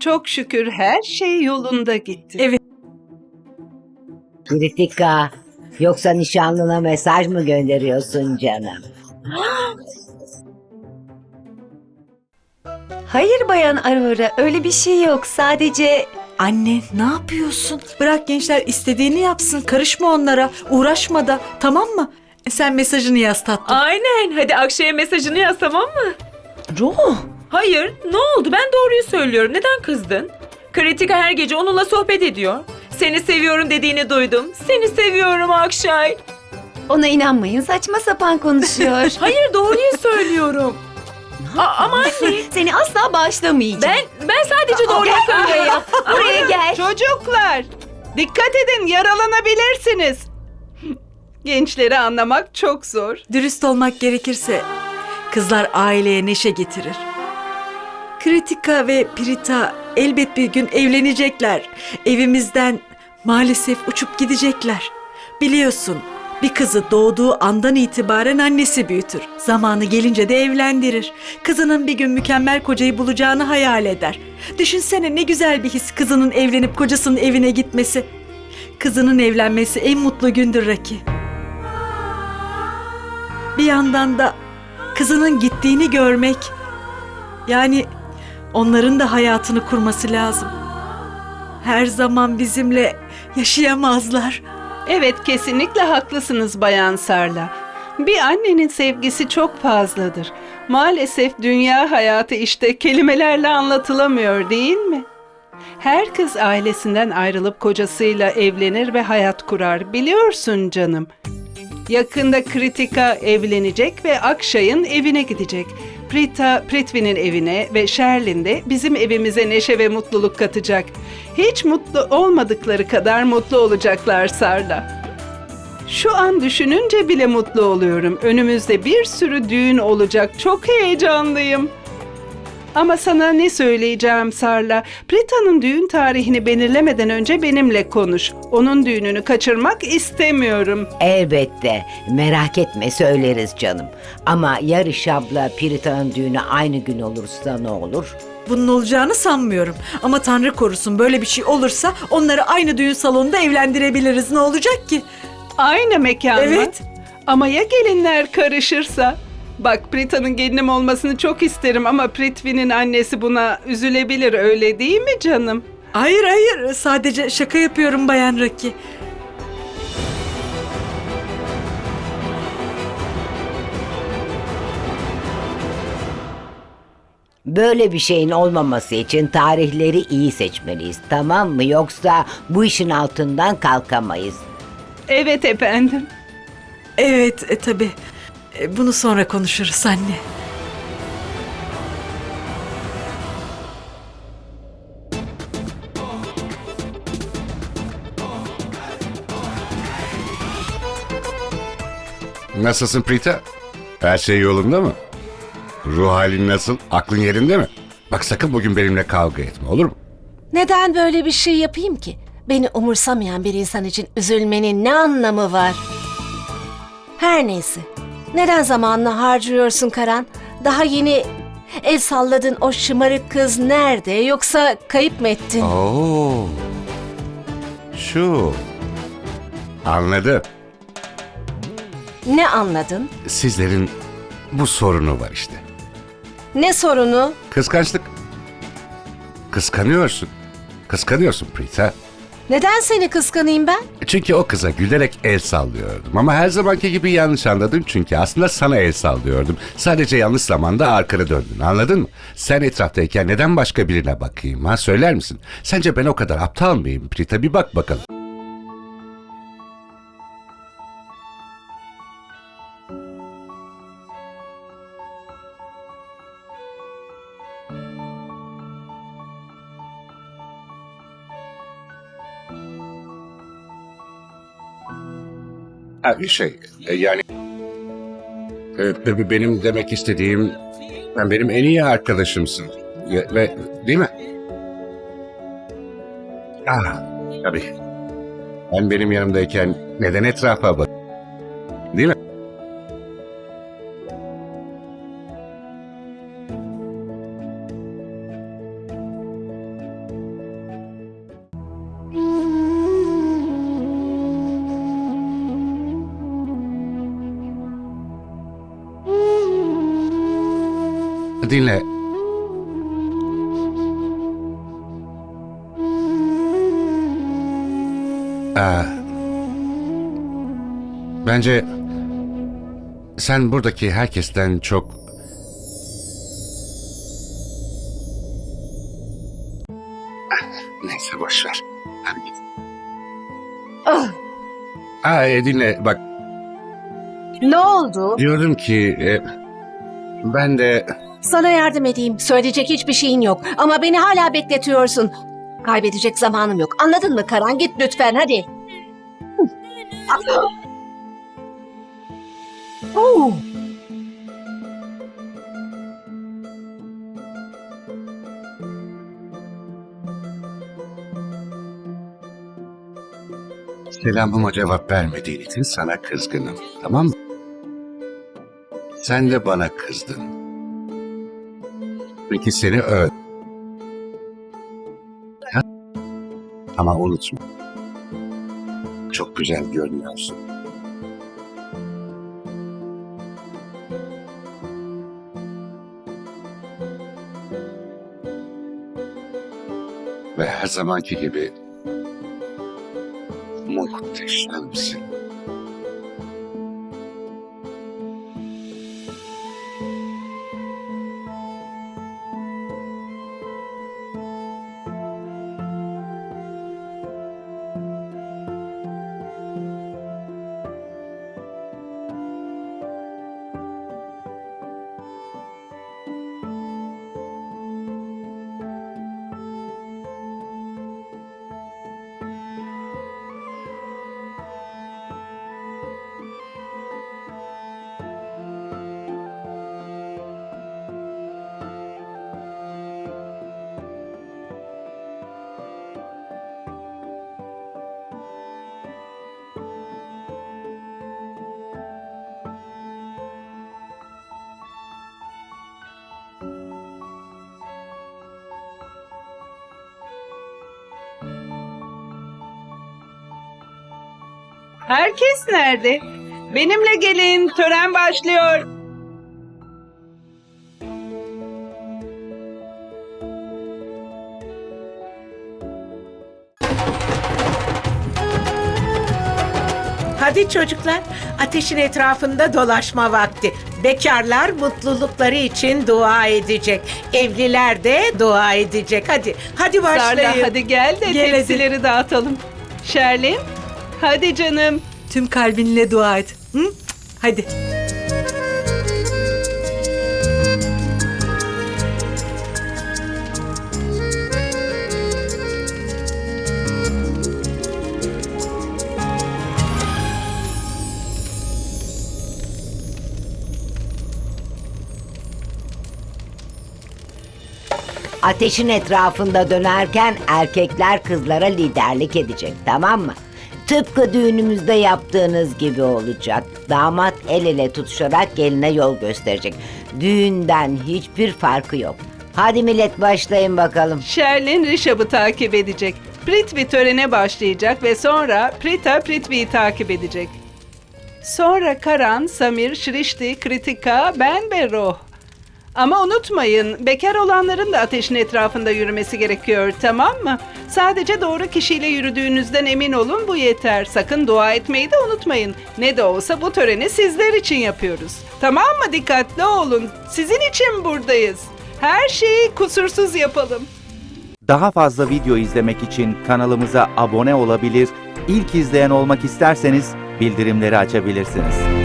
Çok şükür her şey yolunda gitti. Evet. Kritika. Yoksa nişanlına mesaj mı gönderiyorsun canım? Hayır Bayan Aurora öyle bir şey yok. Sadece Anne ne yapıyorsun? Bırak gençler istediğini yapsın. Karışma onlara. Uğraşma da. Tamam mı? E, sen mesajını yaz tatlım. Aynen. Hadi Akşay'a mesajını yaz tamam mı? Ruh. Hayır. Ne oldu? Ben doğruyu söylüyorum. Neden kızdın? Kritika her gece onunla sohbet ediyor. Seni seviyorum dediğini duydum. Seni seviyorum Akşay. ona inanmayın saçma sapan konuşuyor. Hayır doğruyu söylüyorum. A- ama anne Seni asla bağışlamayacağım. ben ben sadece doğruyu söylüyorum. Buraya gel. Çocuklar, dikkat edin yaralanabilirsiniz. Gençleri anlamak çok zor. Dürüst olmak gerekirse kızlar aileye neşe getirir. Kritika ve Prita elbet bir gün evlenecekler. Evimizden maalesef uçup gidecekler. Biliyorsun bir kızı doğduğu andan itibaren annesi büyütür. Zamanı gelince de evlendirir. Kızının bir gün mükemmel kocayı bulacağını hayal eder. Düşünsene ne güzel bir his kızının evlenip kocasının evine gitmesi. Kızının evlenmesi en mutlu gündür Raki. Bir yandan da kızının gittiğini görmek. Yani onların da hayatını kurması lazım. Her zaman bizimle yaşayamazlar. Evet kesinlikle haklısınız Bayan Sarla. Bir annenin sevgisi çok fazladır. Maalesef dünya hayatı işte kelimelerle anlatılamıyor değil mi? Her kız ailesinden ayrılıp kocasıyla evlenir ve hayat kurar. Biliyorsun canım. Yakında Kritika evlenecek ve Akşay'ın evine gidecek. Prita, Pritvi'nin evine ve Sherlin de bizim evimize neşe ve mutluluk katacak. Hiç mutlu olmadıkları kadar mutlu olacaklar Sarla. Şu an düşününce bile mutlu oluyorum. Önümüzde bir sürü düğün olacak. Çok heyecanlıyım. Ama sana ne söyleyeceğim Sarla? Prita'nın düğün tarihini belirlemeden önce benimle konuş. Onun düğününü kaçırmak istemiyorum. Elbette. Merak etme söyleriz canım. Ama ya Rişab'la Pirita'nın düğünü aynı gün olursa ne olur? Bunun olacağını sanmıyorum. Ama Tanrı korusun böyle bir şey olursa onları aynı düğün salonunda evlendirebiliriz. Ne olacak ki? Aynı mekan mı? Evet. Ama ya gelinler karışırsa? Bak Prita'nın gelinim olmasını çok isterim ama Pritvi'nin annesi buna üzülebilir öyle değil mi canım? Hayır hayır sadece şaka yapıyorum Bayan Raki. Böyle bir şeyin olmaması için tarihleri iyi seçmeliyiz tamam mı? Yoksa bu işin altından kalkamayız. Evet efendim. Evet e, tabii. E, bunu sonra konuşuruz anne. Nasılsın Prita? Her şey yolunda mı? Ruh halin nasıl? Aklın yerinde mi? Bak sakın bugün benimle kavga etme olur mu? Neden böyle bir şey yapayım ki? Beni umursamayan bir insan için üzülmenin ne anlamı var? Her neyse. Neden zamanını harcıyorsun Karan? Daha yeni el salladın o şımarık kız nerede? Yoksa kayıp mı ettin? Oo. Şu. Anladım. Ne anladın? Sizlerin bu sorunu var işte. Ne sorunu? Kıskançlık. Kıskanıyorsun. Kıskanıyorsun Prita. Neden seni kıskanayım ben? Çünkü o kıza gülerek el sallıyordum. Ama her zamanki gibi yanlış anladın çünkü aslında sana el sallıyordum. Sadece yanlış zamanda arkanı döndün anladın mı? Sen etraftayken neden başka birine bakayım ha söyler misin? Sence ben o kadar aptal mıyım Prita bir bak bakalım. Ha, bir şey e, yani e, be- benim demek istediğim sen benim en iyi arkadaşımsın Ya- ve değil mi? Ah tabii. Ben benim yanımdayken neden etrafa bak? Dinle. Aa, bence sen buradaki herkesten çok Neyse boş ver. Hadi git. Aa, e, dinle bak Ne oldu? diyordum ki e, ben de Sana yardım edeyim. Söyleyecek hiçbir şeyin yok. Ama beni hala bekletiyorsun. Kaybedecek zamanım yok. Anladın mı Karan? Git lütfen hadi. Oh. selamıma cevap vermediğin için sana kızgınım. Tamam mı? Sen de bana kızdın. Peki seni öl. Ama unutma. Çok güzel görünüyorsun. Ve her zamanki gibi muhteşemsin. Herkes nerede? Benimle gelin, tören başlıyor. Hadi çocuklar, ateşin etrafında dolaşma vakti. Bekarlar mutlulukları için dua edecek. Evliler de dua edecek. Hadi, hadi başlayın. Sarla hadi gel de Gel hadi. tepsileri dağıtalım. Şerlin, hadi canım. Tüm kalbinle dua et. Hı? Hadi. Ateşin etrafında dönerken erkekler kızlara liderlik edecek tamam mı? Tıpkı düğünümüzde yaptığınız gibi olacak. Damat el ele tutuşarak geline yol gösterecek. Düğünden hiçbir farkı yok. Hadi millet başlayın bakalım. Şerlin Rişab'ı takip edecek. Prithvi törene başlayacak ve sonra Prita Prithvi'yi takip edecek. Sonra Karan, Samir, Şirişti, Kritika, ben ve Roh. Ama unutmayın, bekar olanların da ateşin etrafında yürümesi gerekiyor, tamam mı? Sadece doğru kişiyle yürüdüğünüzden emin olun bu yeter. Sakın dua etmeyi de unutmayın. Ne de olsa bu töreni sizler için yapıyoruz. Tamam mı? Dikkatli olun. Sizin için buradayız. Her şeyi kusursuz yapalım. Daha fazla video izlemek için kanalımıza abone olabilir, ilk izleyen olmak isterseniz bildirimleri açabilirsiniz.